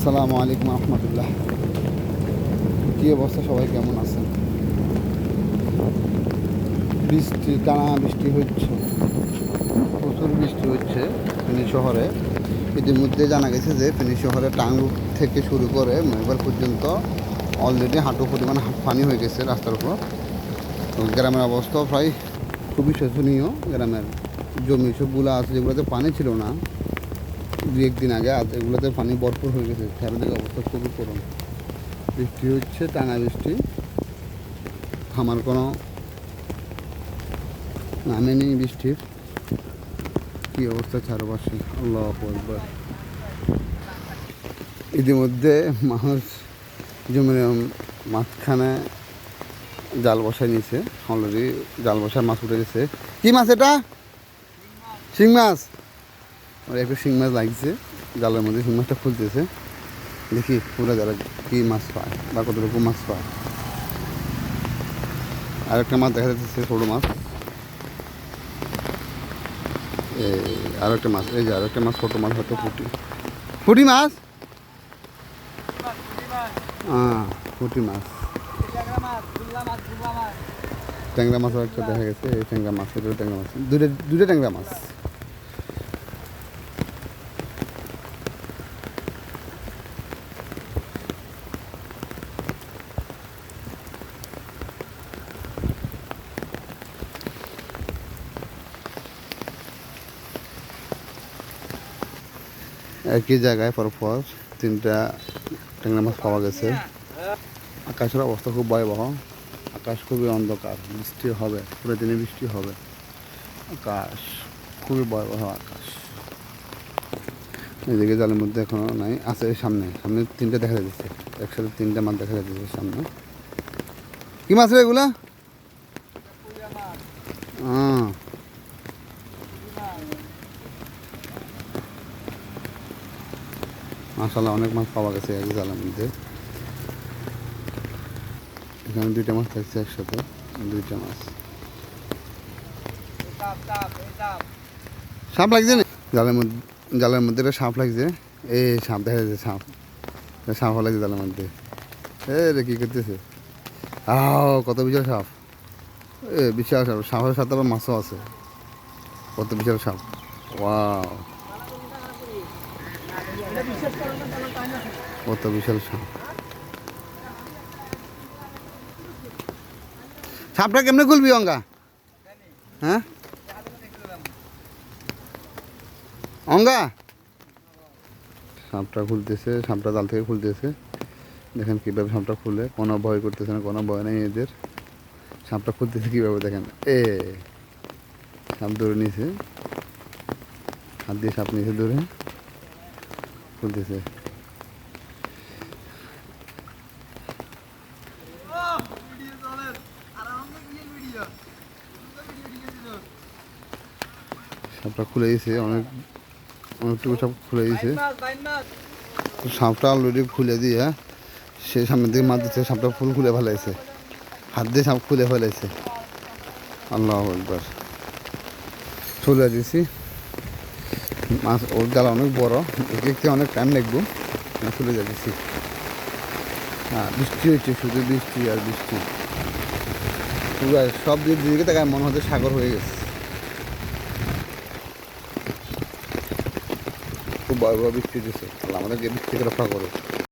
আসসালামু আলাইকুম রহমতুল্লাহ। কী অবস্থা? সবাই কেমন আছেন? বৃষ্টি, টানা বৃষ্টি হচ্ছে। প্রচুর বৃষ্টি হচ্ছে ফেনী শহরে। ইতিমধ্যে জানা গেছে যে ফেনী শহরে টাঙ্গু থেকে শুরু করে মেঘবার পর্যন্ত অলরেডি হাঁটু পরিমাণ পানি হয়ে গেছে রাস্তার উপর। গ্রামের অবস্থাও প্রায় খুবই শোচনীয়। গ্রামের জমি সবগুলো আছে যেগুলোতে পানি ছিল না। দু একদিন আগে, আজ এগুলোতে পানি ভরপুর হয়ে গেছে। চারিদিকে অবস্থা খুবই করুন বৃষ্টি হচ্ছে, টানা বৃষ্টি। আমার কোনো নামে নেই বৃষ্টির। কী অবস্থা চারপাশে? আল্লাহ আকবার। ইতিমধ্যে মানুষ জমির মাঝখানে জাল বসায় নিয়েছে। অলরেডি জাল বসায় মাছ উঠে গেছে। কি মাছ এটা? শিং মাছ? ওর একটু শিং মাছ লাগছে, জালের মধ্যে শিং মাছটা খুলতেছে দেখি পুরো জালে কি মাছ পায় বা কতটুকু মাছ পায়। আর একটা মাছ দেখা যাচ্ছে, ছোটো মাছ। আর একটা মাছ, এই যে আর একটা মাছ, ছোটো মাছ হয়তো ফুটি ফুটি মাছ? হ্যাঁ ফুটি মাছ। ট্যাংরা মাছও একটা দেখা গেছে, এই ট্যাংরা মাছ, এটা ট্যাংরা মাছ। দুটো দুটো ট্যাংরা মাছ। একই জায়গায় পরপর তিনটা ট্যাংরা মাছ পাওয়া গেছে। আকাশের অবস্থা খুব ভয়াবহ। আকাশ খুবই অন্ধকার, বৃষ্টি হবে পুরো দিনে বৃষ্টি হবে। আকাশ খুবই ভয়াবহ আকাশ। এদিকে জলের মধ্যে এখনও নাই, আছে সামনে সামনে তিনটে দেখা যাচ্ছে। একসাথে তিনটে মাছ দেখা যাচ্ছে সামনে। কি মাছ রে এগুলা? মাসাল্লাহ অনেক মাছ পাওয়া গেছে এক জালের মধ্যে এখানে দুইটা মাছ থাকছে একসাথে, দুইটা মাছ। সাপ লাগছে জালের মধ্যে জালের মধ্যে একটা সাপ লাগছে। এই সাপ দেখা যাচ্ছে, সাপ। সাপ লাগছে জালের মধ্যে এ রে, কী করতেছে? আও, কত বিশাল সাপ। এ, বিশাল সাপ। সাপের সাথে আবার মাছও আছে। কত বিশাল সাপ। ওয়াও। কত বিশাল সাপ। সাপটা কেমনে খুলবি অঙ্গা হ্যাঁ? অঙ্গা সাপটা খুলতেছে, সাপটা জাল থেকে খুলতেছে। দেখেন কীভাবে সাপটা খুলে, কোনো ভয় করতেছে না, কোনো ভয় নেই এদের। সাপটা খুলতেছে কীভাবে, দেখেন। এ, সাপ ধরে নিয়েছে। হাত দিয়ে সাপ নিয়েছে ধরে। খুলতেছে। সাপটা খুলে দিয়েছে অনেক অনেকটুকু সাপ খুলে দিয়েছে সাপটা অলরেডি খুলে দিয়ে সে সামনে দিকে মাছ দিচ্ছে, সাপটা ফুল খুলে ফেলাইছে। হাত দিয়ে সাপ খুলে ফেলাইছে। আল্লাহ একবার চলে দিয়েছি মাছ, ওর জ্বালা অনেক বড়। দেখতে অনেক টাইম লাগবো। চলে যাচ্ছি হ্যাঁ বৃষ্টি হচ্ছে শুধু বৃষ্টি আর বৃষ্টি। সব দিক দিকে তাকায় মনে হচ্ছে সাগর হয়ে গেছে। খুব ভয়াবহ বৃষ্টি দিচ্ছে আমাদেরকে বৃষ্টি থেকে রক্ষা করো